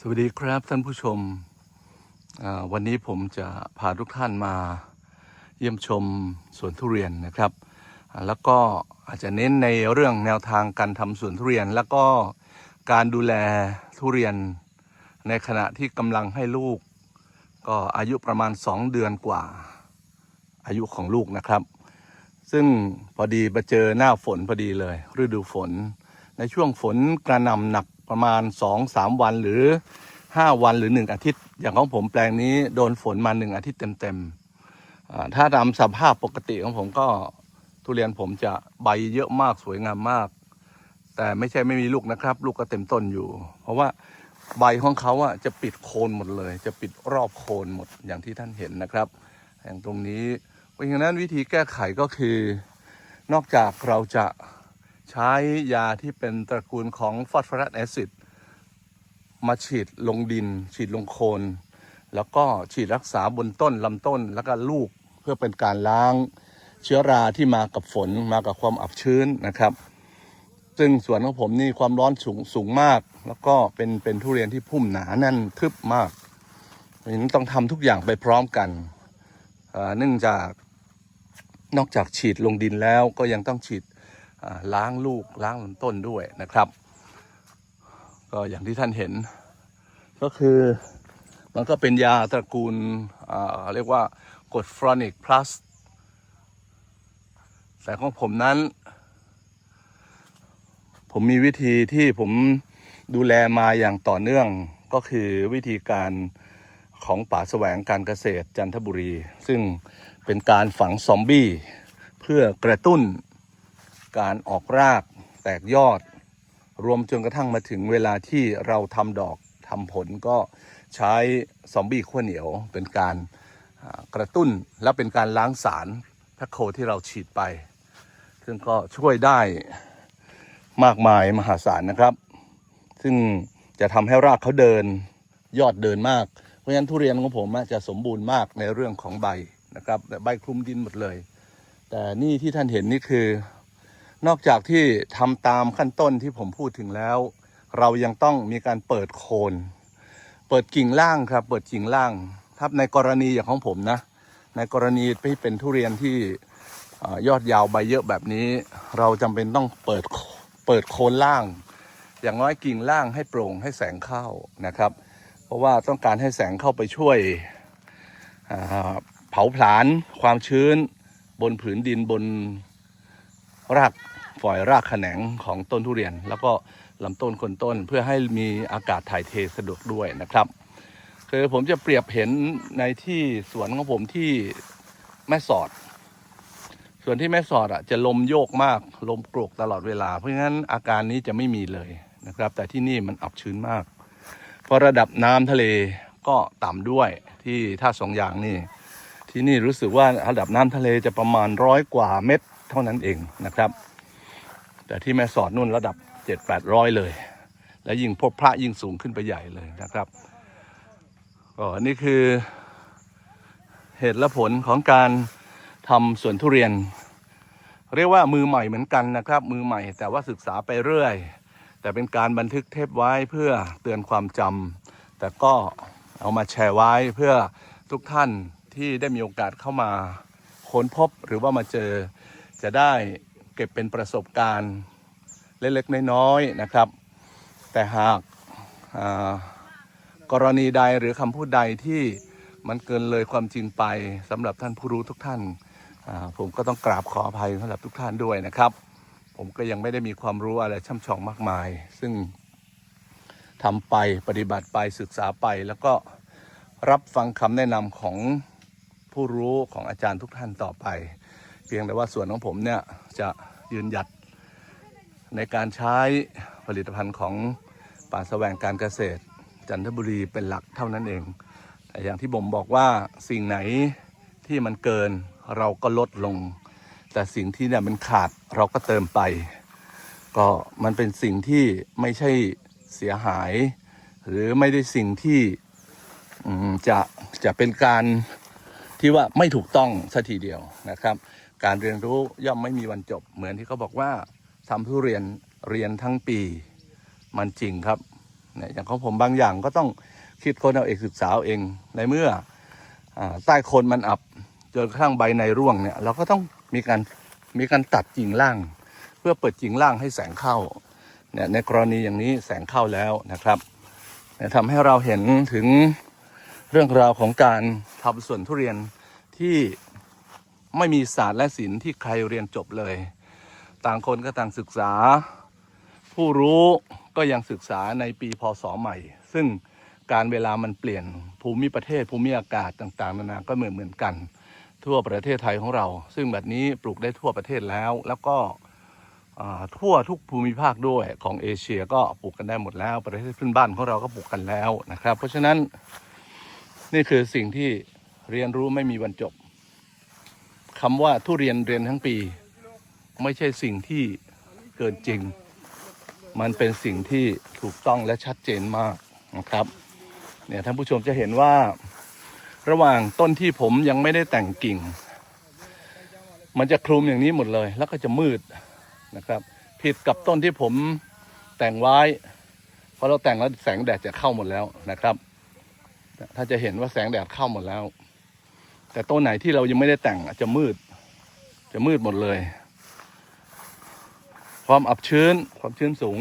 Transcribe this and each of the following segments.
สวัสดีครับท่านผู้ชม วันนี้ผมจะพาทุกท่านมาเยี่ยมชมสวนทุเรียนนะครับ แล้วก็อาจจะเน้นในเรื่องแนวทางการทำสวนทุเรียน แล้วก็การดูแลทุเรียน ในขณะที่กำลังให้ลูก ก็อายุประมาณ 2 เดือนกว่า อายุของลูกนะครับ ซึ่งพอดีมาเจอหน้าฝนพอดีเลย ฤดูฝน ในช่วงฝนกระหน่ำหนัก ประมาณ 2-3 วันหรือ 5 วันหรือ 1 อาทิตย์ อย่างของผมแปลงนี้โดนฝนมา 1 อาทิตย์เต็มๆถ้าตามสภาพปกติของผมก็ทุเรียนผมจะใบเยอะมากสวยงามมาก แต่ไม่ใช่ไม่มีลูกนะครับ ลูกก็เต็มต้นอยู่ เพราะว่าใบของเขาอะจะปิดโคนหมดเลย จะปิดรอบโคนหมดอย่างที่ท่านเห็นนะครับ อย่างตรงนี้เพราะฉะนั้นวิธีแก้ไขก็คือ นอกจากเราจะ ใช้ยาที่เป็นตระกูลของฟอสฟอรัสแอซิดมาฉีดลงดิน ฉีดลงโคน แล้วก็ฉีดรักษาบนต้นลำต้นแล้วก็ลูกเพื่อเป็นการล้างเชื้อราที่มากับฝนมากับความอับชื้นนะครับ ซึ่งสวนของผมนี่ความร้อนสูงสูงมาก แล้วก็เป็นเป็นทุเรียนที่พุ่มหนาแน่นทึบมากเพราะฉะนั้นต้องทำทุกอย่างไปพร้อมกันเนื่องจากนอกจากฉีดลงดินแล้วก็ยังต้องฉีด ล้างลูกล้างลำต้นด้วยนะครับ ก็อย่างที่ท่านเห็น ก็คือมันก็เป็นยาตระกูลอ่าเรียกว่ากดฟรอนิกพลัสแต่ของผมนั้น ผมมีวิธีที่ผมดูแลมาอย่างต่อเนื่องก็คือวิธีการของป่าแสวงการเกษตรจันทบุรี ซึ่งเป็นการฝังซอมบี้ เพื่อกระตุ้น การออกรากแตกยอด รวมจนกระทั่งมาถึงเวลาที่เราทำดอกทำผลก็ใช้ซอมบี้ขั้วเหนียวเป็นการกระตุ้นและเป็นการล้างสารแพคโคที่เราฉีดไป ซึ่งก็ช่วยได้มากมายมหาศาลนะครับ ซึ่งจะทำให้รากเขาเดินยอดเดินมาก เพราะฉะนั้นทุเรียนของผมจะสมบูรณ์มากในเรื่องของใบนะครับ แต่ใบคลุมดินหมดเลย แต่นี่ที่ท่านเห็นนี่คือ นอกจากที่ทำตามขั้นต้นที่ผมพูดถึงแล้ว เรายังต้องมีการเปิดโคน เปิดกิ่งล่างครับ เปิดกิ่งล่างถ้าในกรณีอย่างของผมนะ ในกรณีที่เป็นทุเรียนที่อยอดยาวใบเยอะแบบนี้ เราจำเป็นต้องเปิดเปิดโคนล่าง อย่างน้อยกิ่งล่างให้โปร่งให้แสงเข้านะครับ เพราะว่าต้องการให้แสงเข้าไปช่วยเผาผลาญความชื้นบนผืนดินบน รากฝอยรากแขนงของต้นทุเรียน แล้วก็ลำต้นคนต้นเพื่อให้มีอากาศถ่ายเทสะดวกด้วยนะครับ คือผมจะเปรียบเห็นในที่สวนของผมที่แม่สอด ส่วนที่แม่สอดอะจะลมโยกมากลมโกรกตลอดเวลา เพราะงั้นอาการนี้จะไม่มีเลยนะครับ แต่ที่นี่มันอับชื้นมาก เพราะระดับน้ำทะเลก็ต่ำด้วยที่ท่าสองอย่างนี่ ที่นี่รู้สึกว่าระดับน้ำทะเลจะประมาณร้อยกว่าเมตร เท่านั้นเองนะครับ แต่ที่แม่สอดนู่นระดับเจ็ดแปดร้อยเลย และยิ่งพบพระยิ่งสูงขึ้นไปใหญ่เลยนะครับก็นี่คือเหตุและผลของการทำสวนทุเรียน เรียกว่ามือใหม่เหมือนกันนะครับ มือใหม่แต่ว่าศึกษาไปเรื่อย แต่เป็นการบันทึกเทปไว้เพื่อเตือนความจำแต่ก็เอามาแชร์ไว้เพื่อทุกท่านที่ได้มีโอกาสเข้ามาค้นพบหรือว่ามาเจอ จะได้เก็บเป็นประสบการณ์เล็กๆน้อยๆนะครับ แต่หากกรณีใดหรือคำพูดใดที่มันเกินเลยความจริงไปสำหรับท่านผู้รู้ทุกท่านผมก็ต้องกราบขออภัยสำหรับทุกท่านด้วยนะครับ ผมก็ยังไม่ได้มีความรู้อะไรช่ำชองมากมาย ซึ่งทำไปปฏิบัติไปศึกษาไป แล้วก็รับฟังคำแนะนำของผู้รู้ของอาจารย์ทุกท่านต่อไป เพียงแต่ว่าส่วนของผมเนี่ยจะยืนหยัดในการใช้ผลิตภัณฑ์ของป่าแสวงการเกษตร จันทบุรีเป็นหลักเท่านั้นเอง แต่อย่างที่ผมบอกว่าสิ่งไหนที่มันเกินเราก็ลดลง แต่สิ่งที่เนี่ยมันขาดเราก็เติมไป ก็มันเป็นสิ่งที่ไม่ใช่เสียหาย หรือไม่ได้สิ่งที่จะจะเป็นการ ที่ว่าไม่ถูกต้องสัทีเดียวนะครับ การเรียนรู้ย่อมไม่มีวันจบ เหมือนที่เขาบอกว่าทำทุเรียนเรียนทั้งปีมันจริงครับเนี่ยอย่างของผมบางอย่างก็ต้องคิดคนเอาเองศึกษาเองในเมื่ออใต้โคนมันอับจนกระทั่งใบในร่วงเนี่ยเราก็ต้องมีการมีการตัดกิ่งล่าง เพื่อเปิดกิ่งล่างให้แสงเข้าเนี่ยในกรณีอย่างนี้แสงเข้าแล้วนะครับทำให้เราเห็นถึง เรื่องราวของการทำสวนทุเรียนที่ไม่มีศาสตร์และศิลป์ที่ใครเรียนจบเลย ต่างคนก็ต่างศึกษา ผู้รู้ก็ยังศึกษาในปีพศใหม่ ซึ่งการเวลามันเปลี่ยนภูมิประเทศภูมิอากาศต่างๆนานาก็เหมือนเหมือนกัน ทั่วประเทศไทยของเรา ซึ่งแบบนี้ปลูกได้ทั่วประเทศแล้ว แล้วก็ทั่วทุกภูมิภาคด้วยของเอเชียก็ปลูกกันได้หมดแล้ว ประเทศเพื่อนบ้านของเราก็ปลูกกันแล้วนะครับ เพราะฉะนั้น นี่คือสิ่งที่เรียนรู้ไม่มีวันจบคำว่าทุเรียนเรียนทั้งปี ไม่ใช่สิ่งที่เกินจริง มันเป็นสิ่งที่ถูกต้องและชัดเจนมากนะครับเนี่ยท่านผู้ชมจะเห็นว่าระหว่างต้นที่ผมยังไม่ได้แต่งกิ่ง มันจะคลุมอย่างนี้หมดเลย แล้วก็จะมืดนะครับ ผิดกับต้นที่ผมแต่งไว้ เพอเราแต่งแล้วแสงแดดจะเข้าหมดแล้วนะครับ ถ้าจะเห็นว่าแสงแดดเข้าหมดแล้ว แต่ต้นไหนที่เรายังไม่ได้แต่งจะมืด จะมืดหมดเลย ความอับชื้นความชื้นสูง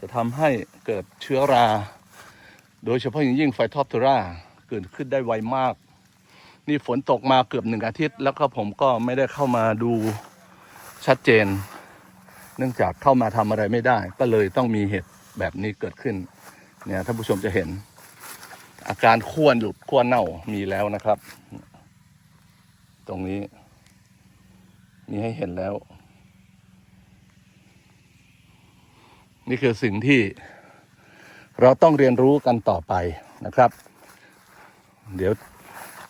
จะทำให้เกิดเชื้อรา โดยเฉพาะอย่างยิ่งไฟทอปทอราเกิดขึ้นได้ไวมาก นี่ฝนตกมาเกือบหนึ่งอาทิตย์ แล้วก็ผมก็ไม่ได้เข้ามาดูชัดเจน เนื่องจากเข้ามาทำอะไรไม่ได้ ก็เลยต้องมีเหตุแบบนี้เกิดขึ้น เนี่ยท่านผู้ชมจะเห็น อาการขั้วหลุดขั้วเน่ามีแล้วนะครับ ตรงนี้ มีให้เห็นแล้ว นี่คือสิ่งที่เราต้องเรียนรู้กันต่อไปนะครับ เดี๋ยว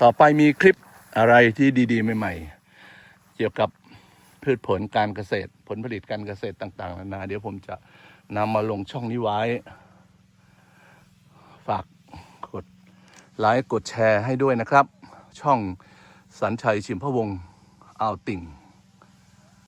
ต่อไปมีคลิปอะไรที่ดีๆ ใหม่ ๆ เกี่ยวกับพืชผลการเกษตร ผลผลิตการเกษตรต่าง ๆ นานาเดี๋ยวผมจะนำมาลงช่องนี้ไว้ ฝาก ไลค์กดแชร์ให้ด้วยนะครับ ช่องสัญชัยชิมพะวงเอ่าวติ่ง